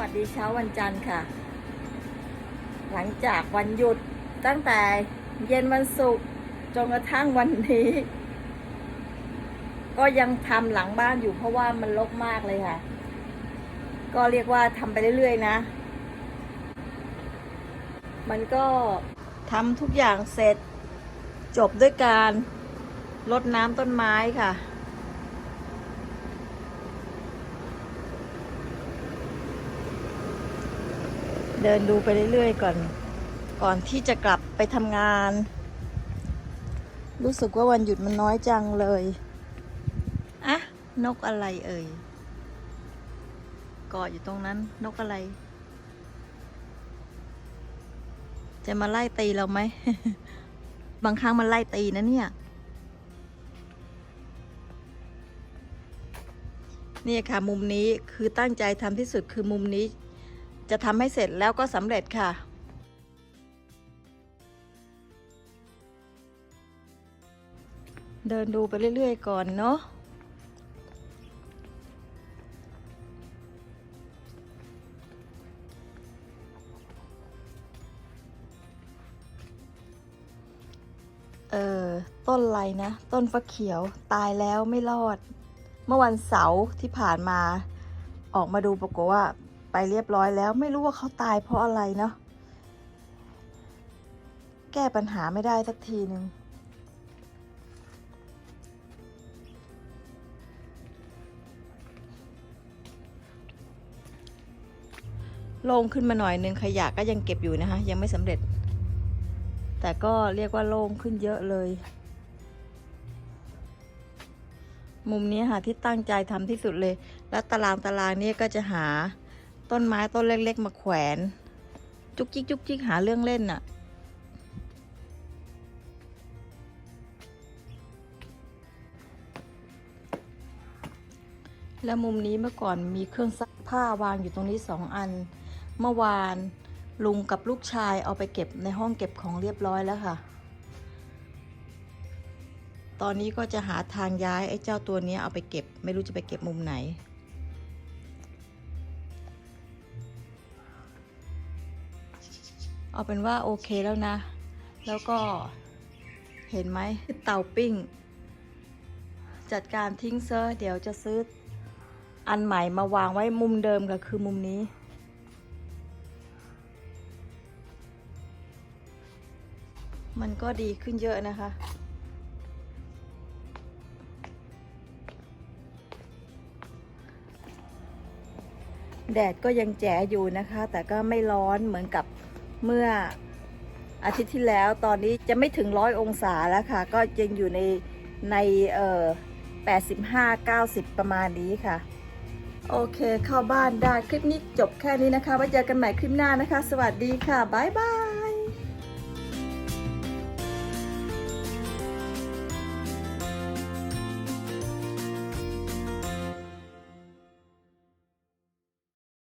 วัสดีเช้าวันจันทร์ค่ะ หลังจากวันหยุดตั้งแต่เย็นวันศุกร์จนกระทั่งวันนี้ ก็ยังทำหลังบ้านอยู่เพราะว่ามันรกมากเลยค่ะ ก็เรียกว่าทำไปเรื่อยๆนะ มันก็ทำทุกอย่างเสร็จ จบด้วยการรดน้ำต้นไม้ค่ะ เดินดูไปเรื่อยๆก่อน ก่อนที่จะกลับไปทำงาน รู้สึกว่าวันหยุดมันน้อยจังเลยอะนกอะไรเอ่ยเกาะอยู่ตรงนั้น นกอะไร จะมาไล่ตีเราไหม บางครั้งมันไล่ตีนะเนี่ย นี่ค่ะมุมนี้คือตั้งใจทำที่สุดคือมุมนี้ จะทำให้เสร็จแล้วก็สำเร็จค่ะ เดินดูไปเรื่อยๆก่อนเนาะเออต้นอะไรนะ ต้นฟักเขียวตายแล้วไม่รอด เมื่อวันเสาร์ที่ผ่านมา ออกมาดูปรากฏว่า ไปเรียบร้อยแล้ว ไม่รู้ว่าเขาตายเพราะอะไรเนาะแก้ปัญหาไม่ได้สักทีหนึ่งโล่งขึ้นมาหน่อยหนึ่งขยะก็ยังเก็บอยู่นะคะ ยังไม่สำเร็จ แต่ก็เรียกว่าโล่งขึ้นเยอะเลย มุมนี้ค่ะที่ตั้งใจทำที่สุดเลย แล้วตารางตารางนี้ก็จะหา ต้นไม้ต้นเล็ก ๆ มาแขวน จุกจิกจุกจิกหาเรื่องเล่นน่ะ แล้วมุมนี้เมื่อก่อนมีเครื่องซักผ้าวางอยู่ตรงนี้สองอัน เมื่อวานลุงกับลูกชายเอาไปเก็บในห้องเก็บของเรียบร้อยแล้วค่ะ ตอนนี้ก็จะหาทางย้ายไอ้เจ้าตัวนี้เอาไปเก็บ ไม่รู้จะไปเก็บมุมไหน เอาเป็นว่าโอเคแล้วนะ แล้วก็เห็นไหมเตาปิ้ง จัดการทิ้งเซอเดี๋ยวจะซื้ออันใหม่มาวางไว้มุมเดิมก็คือมุมนี้ มันก็ดีขึ้นเยอะนะคะแดดก็ยังแจ๋อยู่นะคะ แต่ก็ไม่ร้อนเหมือนกับ เมื่ออาทิตย์ที่แล้วตอนนี้จะไม่ถึงร้อยองศาแล้วค่ะ ก็ยังอยู่ในในเอ่อ85 90 ประมาณนี้ค่ะ โอเคเข้าบ้านได้คลิปนี้จบแค่นี้นะคะไว้เจอกันใหม่คลิปหน้านะคะ สวัสดีค่ะ บ๊ายบาย